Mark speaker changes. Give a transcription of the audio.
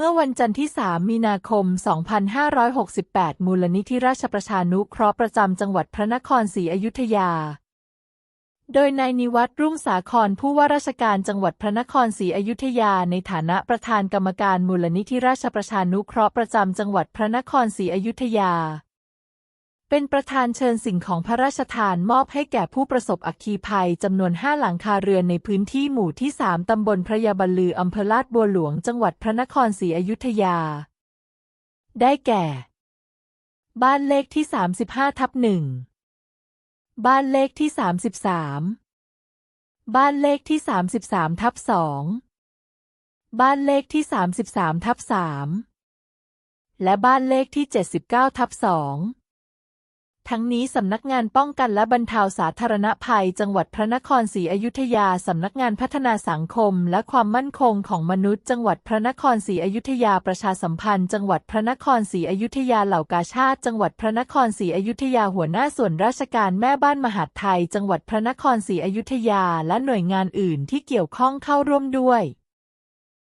Speaker 1: เมื่อวันจันทร์ที่ 3 มีนาคม 2568 มูลนิธิราชประชานุเคราะห์ประจำจังหวัดพระนครศรีอยุธยา โดยนายนิวัตรรุ่งสาครผู้ว่าราชการจังหวัดพระนครศรีอยุธยา ในฐานะประธานกรรมการมูลนิธิราชประชานุเคราะห์ประจำจังหวัดพระนครศรีอยุธยา เป็นประธานเชิญสิ่งของพระราชทานมอบให้แก่ผู้ประสบอัคคีภัยจำนวนห้าหลังคาเรือนในพื้นที่หมู่ที่3ตำบลพระยาบัลลืออำเภอลาดบัวหลวงจังหวัดพระนครศรีอยุธยา ได้แก่ บ้านเลขที่ 35ทับหนึ่งบ้านเลขที่ 33 บ้านเลขที่ 33ทับสองบ้านเลขที่ 33ทับสามและบ้านเลขที่ 79ทับสอง ทั้งนี้สำนักงานป้องกันและบรรเทาสาธารณภัย จังหวัดพระนครศรีอยุธยาสำนักงานพัฒนาสังคม และความมั่นคงของมนุษย์ จังหวัดพระนครศรีอยุธยาประชาสัมพันธ์ จังหวัดพระนครศรีอยุธยาเหล่ากาชาติ จังหวัดพระนครศรีอยุธยาหัวหน้าส่วนราชการแม่บ้านมหาดไทย จังหวัดพระนครศรีอยุธยา และหน่วยงานอื่นที่เกี่ยวข้องเข้าร่วมด้วย